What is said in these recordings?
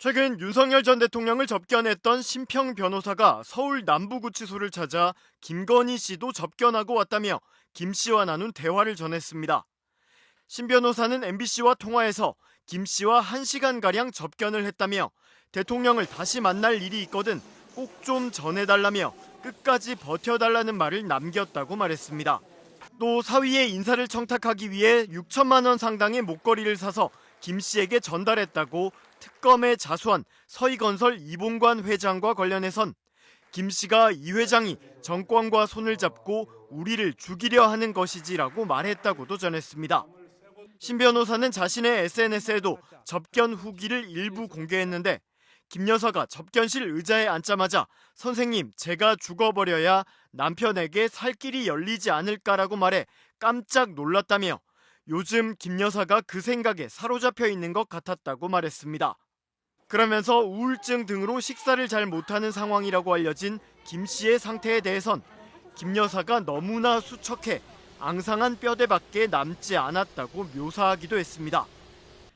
최근 윤석열 전 대통령을 접견했던 심평 변호사가 서울 남부구치소를 찾아 김건희 씨도 접견하고 왔다며 김 씨와 나눈 대화를 전했습니다. 심 변호사는 MBC와 통화해서 김 씨와 1시간가량 접견을 했다며 대통령을 다시 만날 일이 있거든 꼭 좀 전해달라며 끝까지 버텨달라는 말을 남겼다고 말했습니다. 또 사위의 인사를 청탁하기 위해 6천만 원 상당의 목걸이를 사서 김 씨에게 전달했다고 특검에 자수한 서희건설 이봉관 회장과 관련해선 김 씨가 이 회장이 정권과 손을 잡고 우리를 죽이려 하는 것이지라고 말했다고도 전했습니다. 신 변호사는 자신의 SNS에도 접견 후기를 일부 공개했는데 김 여사가 접견실 의자에 앉자마자 선생님 제가 죽어버려야 남편에게 살 길이 열리지 않을까라고 말해 깜짝 놀랐다며 요즘 김 여사가 그 생각에 사로잡혀 있는 것 같았다고 말했습니다. 그러면서 우울증 등으로 식사를 잘 못하는 상황이라고 알려진 김 씨의 상태에 대해선 김 여사가 너무나 수척해 앙상한 뼈대밖에 남지 않았다고 묘사하기도 했습니다.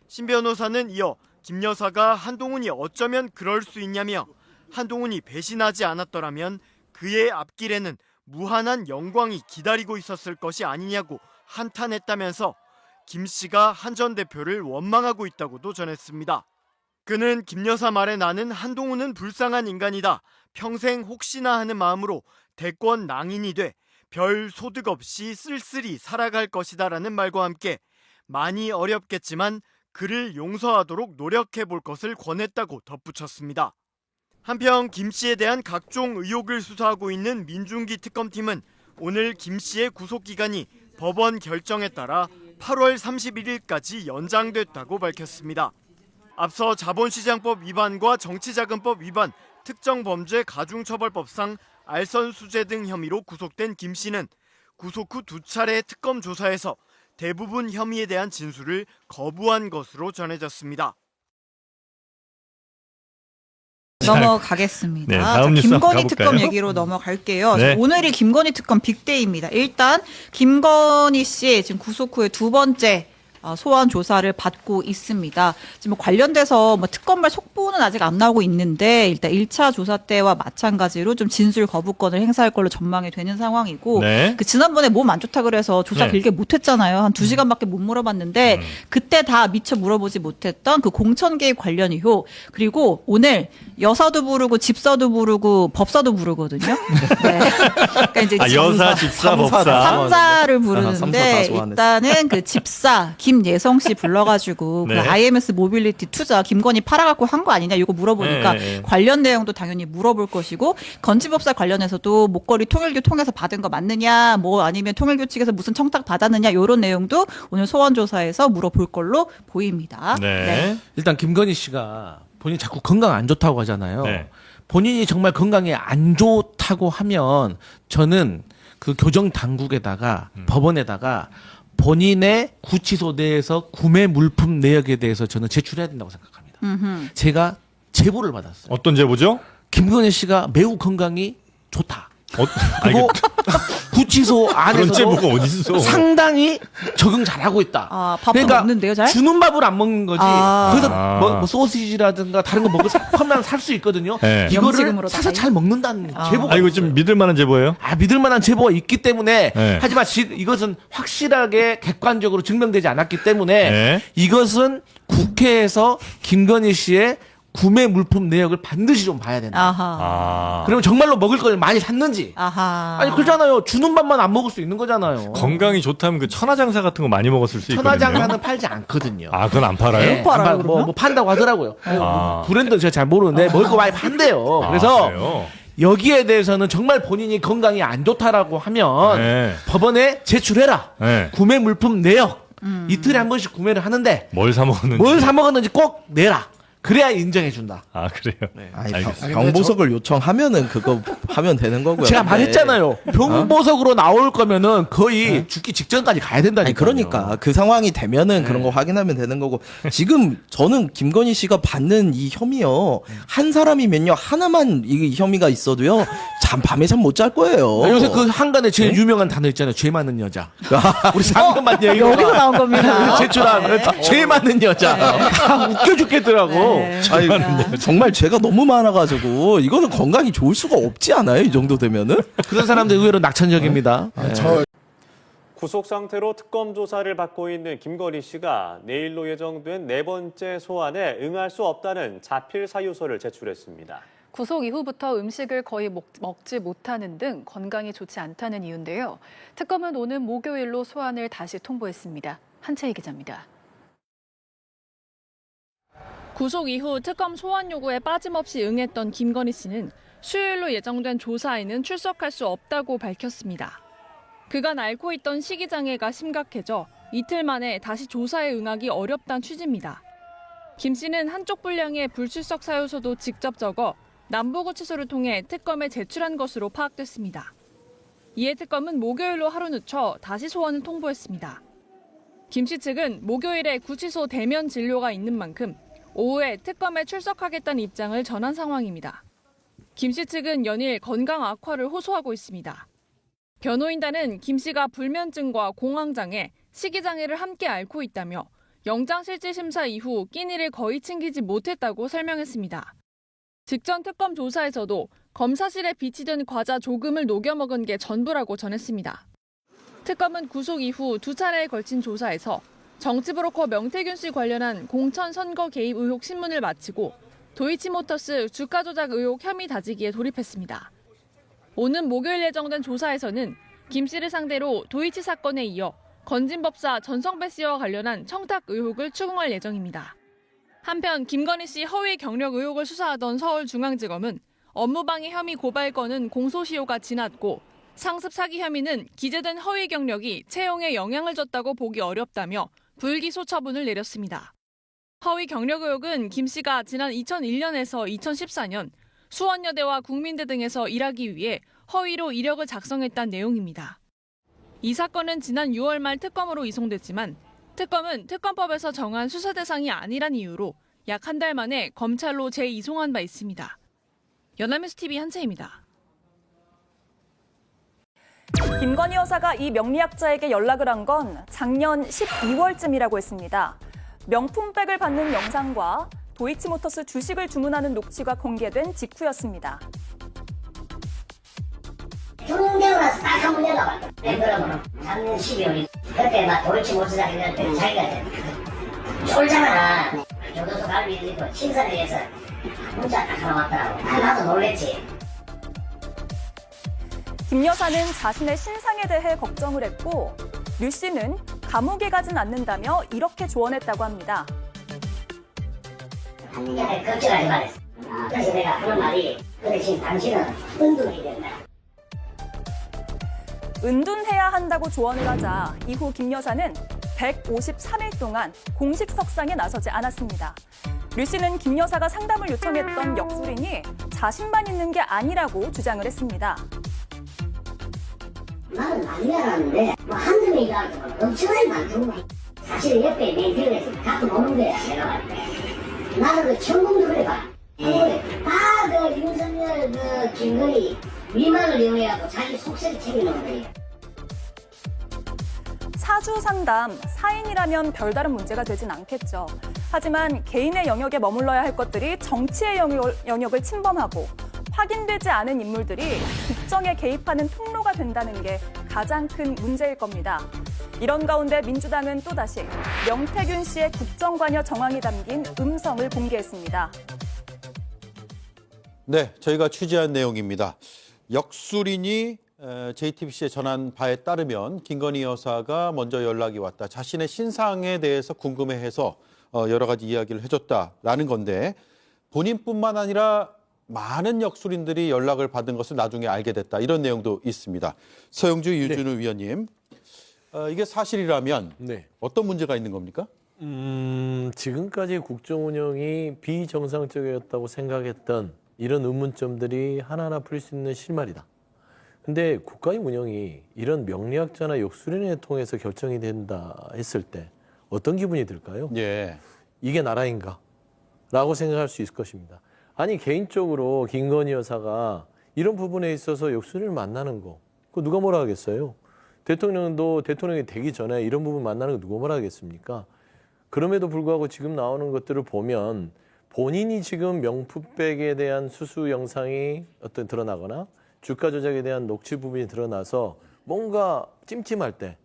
신 변호사는 이어 김 여사가 한동훈이 어쩌면 그럴 수 있냐며 한동훈이 배신하지 않았더라면 그의 앞길에는 무한한 영광이 기다리고 있었을 것이 아니냐고 한탄했다면서 김 씨가 한 전 대표를 원망하고 있다고도 전했습니다. 그는 김 여사 말에 나는 한동훈은 불쌍한 인간이다. 평생 혹시나 하는 마음으로 대권 낭인이 돼 별 소득 없이 쓸쓸히 살아갈 것이다라는 말과 함께 많이 어렵겠지만 그를 용서하도록 노력해 볼 것을 권했다고 덧붙였습니다. 한편 김 씨에 대한 각종 의혹을 수사하고 있는 민중기 특검팀은 오늘 김 씨의 구속 기간이 법원 결정에 따라 8월 31일까지 연장됐다고 밝혔습니다. 앞서 자본시장법 위반과 정치자금법 위반, 특정범죄 가중처벌법상 알선수재 등 혐의로 구속된 김 씨는 구속 후 두 차례 특검 조사에서 대부분 혐의에 대한 진술을 거부한 것으로 전해졌습니다. 넘어가겠습니다. 네, 자, 다음 뉴스 한번 김건희 가볼까요? 특검 얘기로 넘어갈게요. 네. 자, 오늘이 김건희 특검 빅데이입니다. 일단 김건희 씨 지금 구속 후에 두 번째 어, 소환 조사를 받고 있습니다. 지금 뭐 관련돼서 뭐 특검발 속보는 아직 안 나오고 있는데 일단 1차 조사 때와 마찬가지로 좀 진술 거부권을 행사할 걸로 전망이 되는 상황이고 네. 그 지난번에 몸 안 좋다 그래서 조사 네. 길게 못 했잖아요. 한두 시간밖에 못 물어봤는데 음. 그때 다 미처 물어보지 못했던 그 공천 개입 관련 의혹 그리고 오늘 여사도 부르고 집사도 부르고 법사도 부르거든요. 네. 그러니까 이제 아, 여사, 집사, 법사. 삼사. 삼사를 삼사 부르는데 다 소환했어. 일단은 그 집사 김 예성 씨 불러가지고 네. 그 IMS 모빌리티 투자 김건희 팔아갖고 한 거 아니냐 이거 물어보니까 네, 네. 관련 내용도 당연히 물어볼 것이고 건지법사 관련해서도 목걸이 통일교 통해서 받은 거 맞느냐 뭐 아니면 통일교 측에서 무슨 청탁 받았느냐 이런 내용도 오늘 소환 조사에서 물어볼 걸로 보입니다. 네. 일단 김건희 씨가 본인이 자꾸 건강 안 좋다고 하잖아요. 네. 본인이 정말 건강에 안 좋다고 하면 저는 그 교정 당국에다가 음. 법원에다가 본인의 구치소 내에서 구매 물품 내역에 대해서 저는 제출해야 된다고 생각합니다. 음흠. 제가 제보를 받았어요. 어떤 제보죠? 김건희 씨가 매우 건강이 좋다. 어, 그리고 구치소 제보가 어딨어? 상당히 적응 잘하고 있다. 아, 밥도 먹는데요, 잘? 주는 밥을 안 먹는 거지. 아. 그래서 아. 뭐, 뭐 소시지라든가 다른 거 먹을 하면 살 수 있거든요. 네. 이거를. 사서 잘 먹는다는 아. 제보가 아, 이거 있어요. 좀 믿을 만한 제보예요? 아, 믿을 만한 제보가 있기 때문에 네. 하지만 지, 이것은 확실하게 객관적으로 증명되지 않았기 때문에 네. 이것은 국회에서 김건희 씨의 구매 물품 내역을 반드시 좀 봐야 된다. 아하. 아. 그러면 정말로 먹을 걸 많이 샀는지. 아하. 아니 그렇잖아요. 주는 밥만 안 먹을 수 있는 거잖아요. 건강이 좋다면 그 천하장사 같은 거 많이 먹었을 수 있거든요. 천하장사는 팔지 않거든요. 아, 그건 안 팔아요? 네, 팔아요, 안 팔- 뭐, 그러면? 뭐 판다고 하더라고요. 아. 브랜드 는 제가 잘 모르는데 먹을 거 많이 판대요. 아, 그래서 그래요? 여기에 대해서는 정말 본인이 건강이 안 좋다라고 하면 네. 법원에 제출해라. 네. 구매 물품 내역 음. 이틀에 한 번씩 구매를 하는데 뭘 사 먹었는지. 뭘 사 먹었는지 꼭 내라. 그래야 인정해 준다. 아, 그래요? 아니, 알겠습니다. 병- 병보석을 요청하면은 그거 하면 되는 거고요. 제가 근데- 말했잖아요. 병보석으로 나올 거면은 거의 죽기 직전까지 가야 된다니까. 아니 그러니까 그 상황이 되면은 그런 거 확인하면 되는 거고 지금 저는 김건희 씨가 받는 이 혐의요 한 사람이면요 하나만 이 혐의가 있어도요 잠 밤에 잠 못 잘 거예요. 아, 요새 그 한간에 제일 유명한 단어 있잖아요. 죄 많은 여자. 우리 상금만 얘기가 여기서 나온 겁니다. 제출한 죄 많은 여자. 아, 웃겨 죽겠더라고. 네. 아니, 정말 죄가 너무 많아가지고 이거는 건강이 좋을 수가 없지 않아요? 이 정도 되면은? 그런 사람들 의외로 낙천적입니다. 네. 구속 상태로 특검 조사를 받고 있는 김건희 씨가 내일로 예정된 네 번째 소환에 응할 수 없다는 자필 사유서를 제출했습니다. 구속 이후부터 음식을 거의 먹, 먹지 못하는 등 건강이 좋지 않다는 이유인데요. 특검은 오는 목요일로 소환을 다시 통보했습니다. 한채희 기자입니다. 구속 이후 특검 소환 요구에 빠짐없이 응했던 김건희 씨는 수요일로 예정된 조사에는 출석할 수 없다고 밝혔습니다. 그간 앓고 있던 식이장애가 심각해져 이틀 만에 다시 조사에 응하기 어렵다는 취지입니다. 김 씨는 한쪽 분량의 불출석 사유서도 직접 적어 남부구치소를 통해 특검에 제출한 것으로 파악됐습니다. 이에 특검은 목요일로 하루 늦춰 다시 소환을 통보했습니다. 김 씨 측은 목요일에 구치소 대면 진료가 있는 만큼 오후에 특검에 출석하겠다는 입장을 전한 상황입니다. 김 씨 측은 연일 건강 악화를 호소하고 있습니다. 변호인단은 김 씨가 불면증과 공황장애, 식이장애를 함께 앓고 있다며 영장실질심사 이후 끼니를 거의 챙기지 못했다고 설명했습니다. 직전 특검 조사에서도 검사실에 비치된 과자 조금을 녹여 먹은 게 전부라고 전했습니다. 특검은 구속 이후 두 차례에 걸친 조사에서 정치브로커 명태균 씨 관련한 공천 선거 개입 의혹 신문을 마치고 도이치모터스 주가 조작 의혹 혐의 다지기에 돌입했습니다. 오는 목요일 예정된 조사에서는 김 씨를 상대로 도이치 사건에 이어 건진법사 전성배 씨와 관련한 청탁 의혹을 추궁할 예정입니다. 한편 김건희 씨 허위 경력 의혹을 수사하던 서울중앙지검은 업무방해 혐의 고발 건은 공소시효가 지났고 상습 사기 혐의는 기재된 허위 경력이 채용에 영향을 줬다고 보기 어렵다며 불기소 처분을 내렸습니다. 허위 경력 의혹은 김 씨가 지난 2001년에서 2014년 수원여대와 국민대 등에서 일하기 위해 허위로 이력을 작성했다는 내용입니다. 이 사건은 지난 6월 말 특검으로 이송됐지만 특검은 특검법에서 정한 수사 대상이 아니란 이유로 약 한 달 만에 검찰로 재이송한 바 있습니다. 연합뉴스 TV 한채입니다. 김건희 여사가 이 명리학자에게 연락을 한 건 작년 12월쯤이라고 했습니다. 명품백을 받는 영상과 도이치모터스 주식을 주문하는 녹취가 공개된 직후였습니다. 중대고 나서 딱 한 번 연락을 멤버라고는 작년 12월이 그때 막 돌치 못하자 했는데 자기가 쫄잖아 교도소 갈 일이 있고 심사를 위해서 문자 딱 하나 왔더라고 아, 나도 놀랬지 김 여사는 자신의 신상에 대해 걱정을 했고 류 씨는 감옥에 가진 않는다며 이렇게 조언했다고 합니다. 한민이한테 걱정하지 말랬어 그래서 내가 그런 말이 그 대신 당신은 은둔이 된다 은둔해야 한다고 조언을 하자 이후 김 여사는 153일 동안 공식 석상에 나서지 않았습니다. 류 씨는 김 여사가 상담을 요청했던 역술인이 자신만 있는 게 아니라고 주장을 했습니다. 나는 많이 알았는데 뭐 한두 명이가 엄청나게 많더구만 사실 옆에 멘티를 가끔 오는 거야 내가 봤을 때 나는 그 천공도 그래 봐 다그 윤석열 그 김건희 위만을 이용해갖고 자기 속세를 챙겨놓은 거예요 사주 상담, 사인이라면 별다른 문제가 되진 않겠죠. 하지만 개인의 영역에 머물러야 할 것들이 정치의 영역을, 영역 을 침범하고 확인되지 않은 인물들이 국정에 개입하는 통로가 된다는 게 가장 큰 문제일 겁니다. 이런 가운데 민주당은 또다시 명태균 씨의 국정관여 정황이 담긴 음성을 공개했습니다. 네, 저희가 취재한 내용입니다. 역술인이 에, JTBC에 전한 바에 따르면 김건희 여사가 먼저 연락이 왔다. 자신의 신상에 대해서 궁금해해서 어, 여러 가지 이야기를 해줬다라는 건데 본인뿐만 아니라 많은 역술인들이 연락을 받은 것을 나중에 알게 됐다. 이런 내용도 있습니다. 서영주 유준우 위원님, 어, 이게 사실이라면 네. 어떤 문제가 있는 겁니까? 음, 지금까지 국정 운영이 비정상적이었다고 생각했던 이런 의문점들이 하나하나 풀릴 수 있는 실마리다. 근데 국가의 운영이 이런 명리학자나 역술인을 통해서 결정이 된다 했을 때 어떤 기분이 들까요? 예. 이게 나라인가? 라고 생각할 수 있을 것입니다. 아니, 개인적으로 김건희 여사가 이런 부분에 있어서 역순위를 만나는 거, 그 누가 뭐라 하겠어요? 대통령도 대통령이 되기 전에 이런 부분 만나는 거 누가 뭐라 하겠습니까? 그럼에도 불구하고 지금 나오는 것들을 보면 본인이 지금 명품백에 대한 수수 영상이 어떤 드러나거나 주가 조작에 대한 녹취 부분이 드러나서 뭔가 찜찜할 때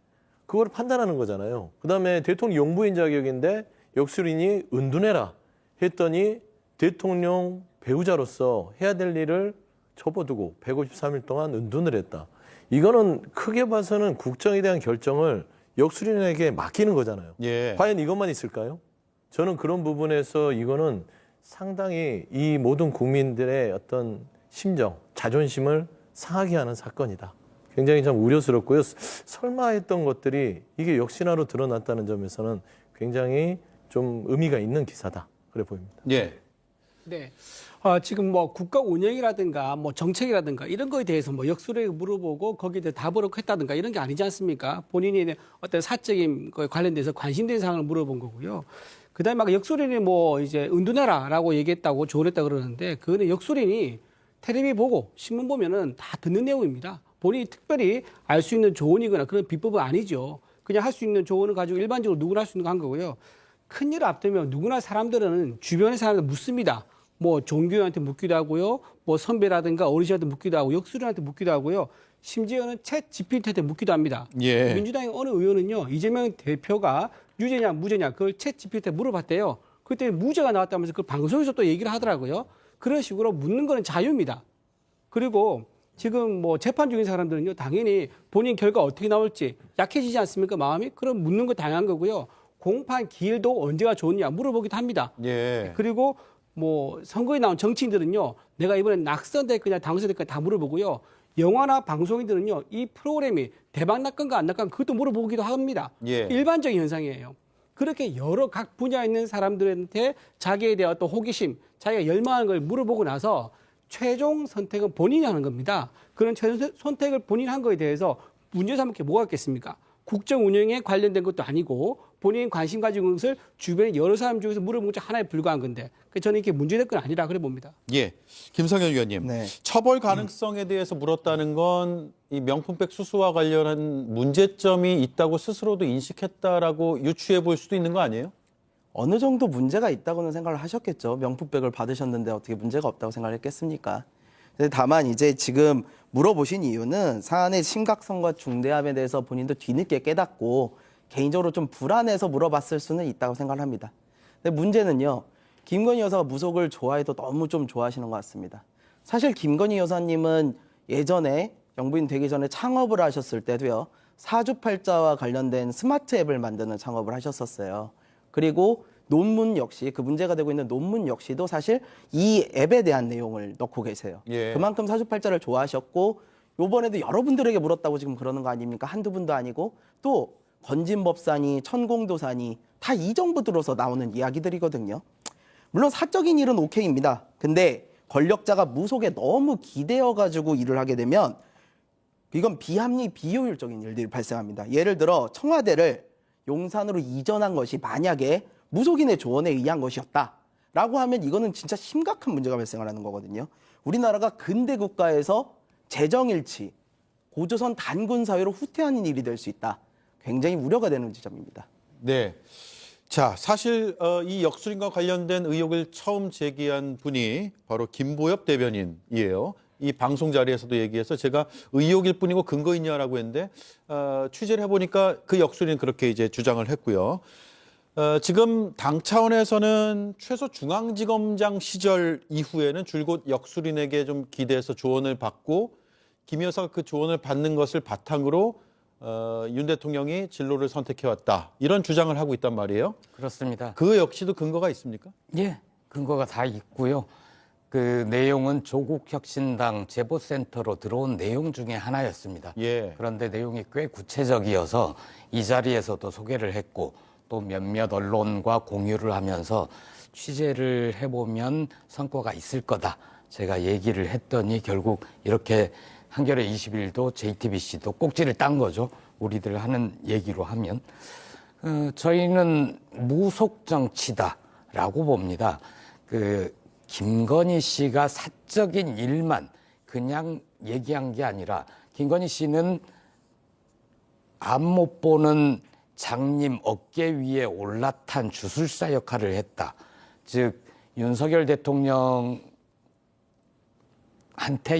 그걸 판단하는 거잖아요. 그다음에 대통령 용부인 자격인데 역술인이 은둔해라 했더니 대통령 배우자로서 해야 될 일을 접어두고 153일 동안 은둔을 했다. 이거는 크게 봐서는 국정에 대한 결정을 역술인에게 맡기는 거잖아요. 예. 과연 이것만 있을까요? 저는 그런 부분에서 이거는 상당히 이 모든 국민들의 어떤 심정, 자존심을 상하게 하는 사건이다. 굉장히 참 우려스럽고요. 설마 했던 것들이 이게 역시나로 드러났다는 점에서는 굉장히 좀 의미가 있는 기사다. 그래 보입니다. 예. 네. 어, 지금 뭐 국가 운영이라든가 뭐 정책이라든가 이런 거에 대해서 뭐 역술에 물어보고 거기에 대해 답을 했다든가 이런 게 아니지 않습니까? 본인이 어떤 사적인 거에 관련돼서 관심된 사항을 물어본 거고요. 그 다음에 막 역술인이 뭐 이제 은둔해라라고 얘기했다고 조언했다 그러는데 그거는 역술인이 텔레비 보고 신문 보면은 다 듣는 내용입니다. 본인이 특별히 알 수 있는 조언이거나 그런 비법은 아니죠. 그냥 할 수 있는 조언을 가지고 일반적으로 누구나 할 수 있는 거 한 거고요. 큰일 앞두면 누구나 사람들은 주변의 사람들 묻습니다. 뭐 종교한테 묻기도 하고요. 뭐 선배라든가 어르신한테 묻기도 하고 역술인한테 묻기도 하고요. 심지어는 챗 GPT한테 묻기도 합니다. 예. 민주당의 어느 의원은요. 이재명 대표가 유죄냐 무죄냐 그걸 챗 GPT한테 물어봤대요. 그때 무죄가 나왔다면서 그 방송에서 또 얘기를 하더라고요. 그런 식으로 묻는 거는 자유입니다. 그리고 지금 뭐 재판 중인 사람들은요 당연히 본인 결과 어떻게 나올지 약해지지 않습니까 마음이 그럼 묻는 거 당연한 거고요 공판 기일도 언제가 좋냐 물어보기도 합니다 예. 그리고 뭐 선거에 나온 정치인들은요 내가 이번에 낙선될 거냐 당선될 거냐 다 물어보고요 영화나 방송인들은요 이 프로그램이 대박 날 건가 안날 건가 그것도 물어보기도 합니다 예. 일반적인 현상이에요 그렇게 여러 각 분야에 있는 사람들한테 자기에 대한 어떤 호기심 자기가 열망하는 걸 물어보고 나서 최종 선택은 본인이 하는 겁니다. 그런 최종 선택을 본인이 한 거에 대해서 문제 삼을 게 뭐가 있겠습니까? 국정 운영에 관련된 것도 아니고 본인 관심 가지고 있는 것을 주변에 여러 사람 중에서 물어본 게 하나에 불과한 건데 저는 이게 문제될 건 아니라 그래 봅니다. 예. 김성현 의원님. 네. 처벌 가능성에 대해서 물었다는 건 이 명품백 수수와 관련한 문제점이 있다고 스스로도 인식했다라고 유추해 볼 수도 있는 거 아니에요? 어느 정도 문제가 있다고는 생각을 하셨겠죠. 명품백을 받으셨는데 어떻게 문제가 없다고 생각을 했겠습니까? 다만 이제 지금 물어보신 이유는 사안의 심각성과 중대함에 대해서 본인도 뒤늦게 깨닫고 개인적으로 좀 불안해서 물어봤을 수는 있다고 생각을 합니다. 근데 문제는요. 김건희 여사가 무속을 좋아해도 너무 좀 좋아하시는 것 같습니다. 사실 김건희 여사님은 예전에 영부인 되기 전에 창업을 하셨을 때도요. 사주팔자와 관련된 스마트 앱을 만드는 창업을 하셨었어요. 그리고 논문 역시 그 문제가 되고 있는 논문 역시도 사실 이 앱에 대한 내용을 넣고 계세요. 예. 그만큼 사주팔자를 좋아하셨고 요번에도 여러분들에게 물었다고 지금 그러는 거 아닙니까? 한두 분도 아니고 또 건진법사니 천공도사니 다 이 정부 들어서 나오는 이야기들이거든요. 물론 사적인 일은 오케이입니다. 근데 권력자가 무속에 너무 기대어 가지고 일을 하게 되면 이건 비합리 비효율적인 일들이 발생합니다. 예를 들어 청와대를 용산으로 이전한 것이 만약에 무속인의 조언에 의한 것이었다라고 하면 이거는 진짜 심각한 문제가 발생을 하는 거거든요. 우리나라가 근대 국가에서 재정일치, 고조선 단군 사회로 후퇴하는 일이 될 수 있다. 굉장히 우려가 되는 지점입니다. 네. 자, 사실 어, 이 역술인과 관련된 의혹을 처음 제기한 분이 바로 김보엽 대변인이에요. 이 방송 자리에서도 얘기해서 제가 의혹일 뿐이고 근거 있냐라고 했는데 어, 취재를 해보니까 그 역술인 그렇게 이제 주장을 했고요. 어, 지금 당 차원에서는 최소 중앙지검장 시절 이후에는 줄곧 역술인에게 좀 기대해서 조언을 받고 김 여사가 그 조언을 받는 것을 바탕으로 어, 윤 대통령이 진로를 선택해왔다 이런 주장을 하고 있단 말이에요. 그렇습니다. 그 역시도 근거가 있습니까? 예, 근거가 다 있고요. 그 내용은 조국혁신당 제보센터로 들어온 내용 중에 하나였습니다. 예. 그런데 내용이 꽤 구체적이어서 이 자리에서도 소개를 했고 또 몇몇 언론과 공유를 하면서 취재를 해보면 성과가 있을 거다. 제가 얘기를 했더니 결국 이렇게 한겨레 21도 JTBC도 꼭지를 딴 거죠. 우리들 하는 얘기로 하면. 어, 저희는 무속 정치다라고 봅니다. 그 김건희 씨가 사적인 일만 그 그냥 얘기한 게 아니라 김건희 씨는 앞못 보는 장님 어깨 위에 올라탄 주술사 역할을 했다. 즉 윤석열 대통령한테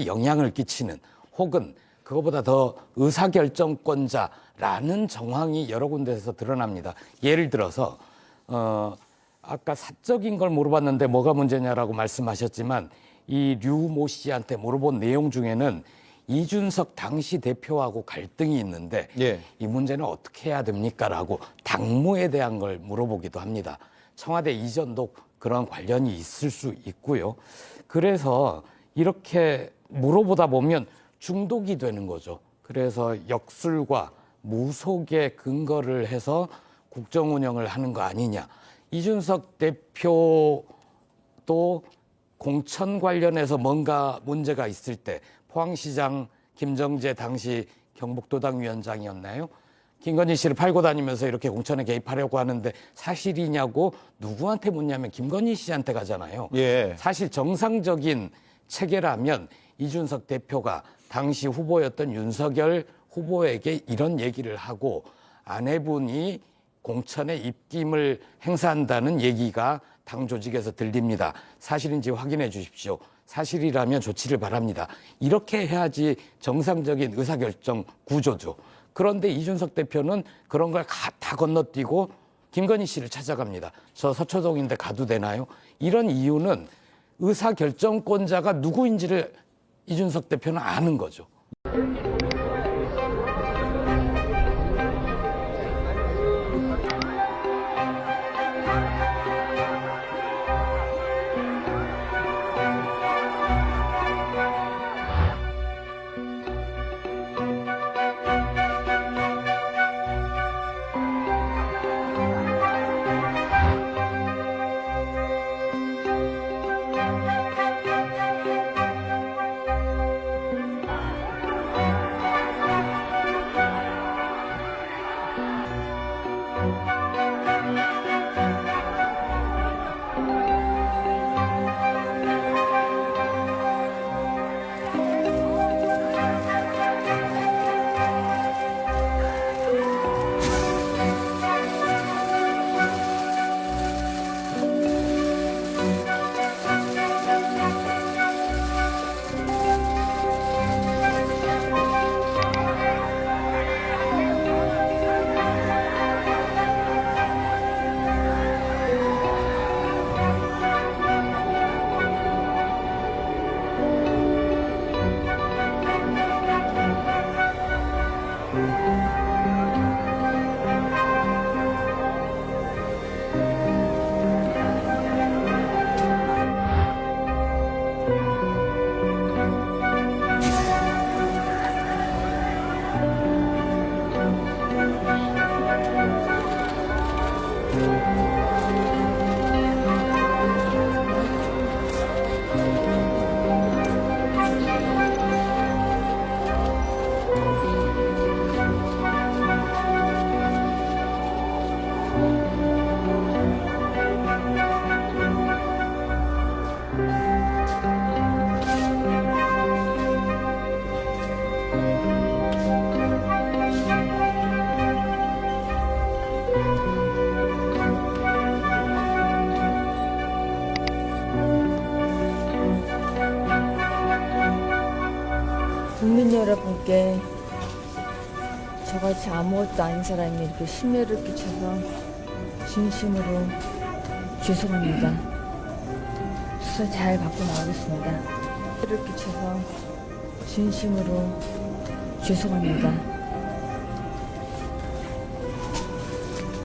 영향을 끼치는 혹은 그거보다 더 의사결정권자라는 정황이 여러 군데에서 드러납니다. 예를 들어서 어 아까 사적인 걸 물어봤는데 뭐가 문제냐라고 말씀하셨지만 이 류모 씨한테 물어본 내용 중에는 이준석 당시 대표하고 갈등이 있는데 예. 이 문제는 어떻게 해야 됩니까라고 당무에 대한 걸 물어보기도 합니다. 청와대 이전도 그런 관련이 있을 수 있고요. 그래서 이렇게 물어보다 보면 중독이 되는 거죠. 그래서 역술과 무속에 근거를 해서 국정 운영을 하는 거 아니냐. 이준석 대표도 공천 관련해서 뭔가 문제가 있을 때 포항시장 김정재 당시 경북도당 위원장이었나요? 김건희 씨를 팔고 다니면서 이렇게 공천에 개입하려고 하는데 사실이냐고 누구한테 묻냐면 김건희 씨한테 가잖아요. 예. 사실 정상적인 체계라면 이준석 대표가 당시 후보였던 윤석열 후보에게 이런 얘기를 하고 아내분이 공천에 입김을 행사한다는 얘기가 당 조직에서 들립니다. 사실인지 확인해 주십시오. 사실이라면 조치를 바랍니다. 이렇게 해야지 정상적인 의사결정 구조죠. 그런데 이준석 대표는 그런 걸 다 건너뛰고 김건희 씨를 찾아갑니다. 저 서초동인데 가도 되나요? 이런 이유는 의사결정권자가 누구인지를 이준석 대표는 아는 거죠. 저같이 아무것도 아닌 사람이 이렇게 심려를 끼쳐서 진심으로 죄송합니다. 수사 잘 받고 나오겠습니다. 심려를 끼쳐서 진심으로 죄송합니다.